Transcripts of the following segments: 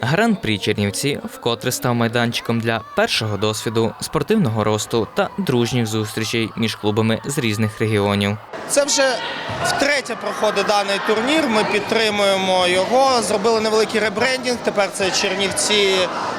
Гран-прі Чернівці вкотре став майданчиком для першого досвіду, спортивного росту та дружніх зустрічей між клубами з різних регіонів. Це вже втретє проходить даний турнір. Ми підтримуємо його. Зробили невеликий ребрендінг. Тепер це Чернівці,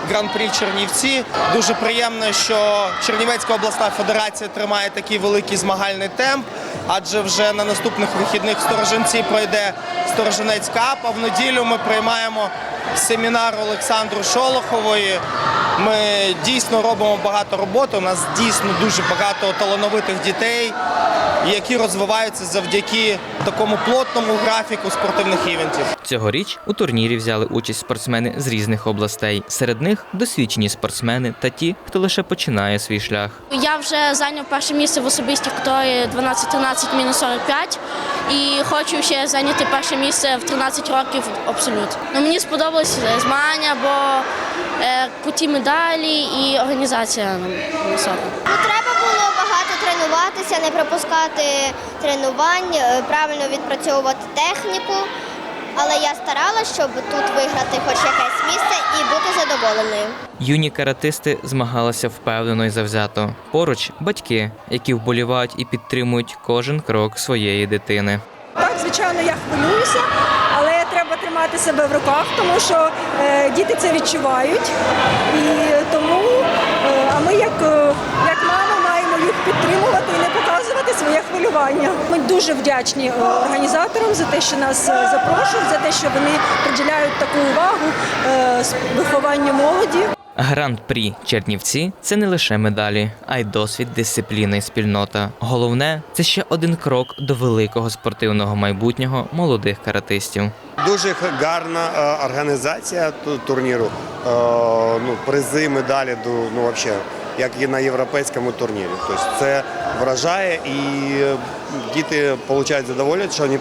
гран-прі Чернівці. Дуже приємно, що Чернівецька обласна федерація тримає такий великий змагальний темп. Адже вже на наступних вихідних в Сторожинці пройде Сторожинець Кап. А в неділю ми приймаємо семінар Олександру Шолохової. Ми дійсно робимо багато роботи. У нас дійсно дуже багато талановитих дітей які розвиваються завдяки такому плотному графіку спортивних івентів. Цьогоріч у турнірі взяли участь спортсмени з різних областей. Серед них досвідчені спортсмени та ті, хто лише починає свій шлях. Я вже зайняв перше місце в особистій категорії 12-13 мінус 45 і хочу ще зайняти перше місце в 13 років абсолют. Ну, мені сподобалися змагання, бо е, круті медалі і організація ну, висока. Ну, треба було багато тренуватися, не пропускати тренувань, е, правильно відпрацьовувати техніку. Але я старалася, щоб тут виграти хоч якесь місце і бути задоволеною. Юні каратисти змагалися впевнено і завзято. Поруч батьки, які вболівають і підтримують кожен крок своєї дитини. Звичайно, я хвилююся, але треба тримати себе в руках, тому що е, діти це відчувають. І тому, е, а ми як, е, як мами маємо їх підтримувати і не показувати своє хвилювання. Ми дуже вдячні організаторам за те, що нас запрошують, за те, що вони приділяють таку увагу вихованню молоді. Гран-прі Чернівці це не лише медалі, а й досвід, дисципліна і спільнота. Головне це ще один крок до великого спортивного майбутнього молодих каратистів. Дуже гарна е, організація турніру. Е, Ну, призи, медалі, ну, взагалі, як і на європейському турнірі. Тобто це вражає і е, діти отримують задоволення, що вони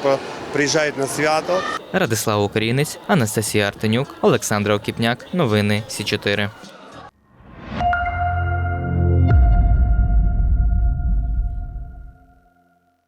приїжджають на свято. Радислав Українець, Анастасія Артенюк, Олександр Окіпняк. Новини Сі 4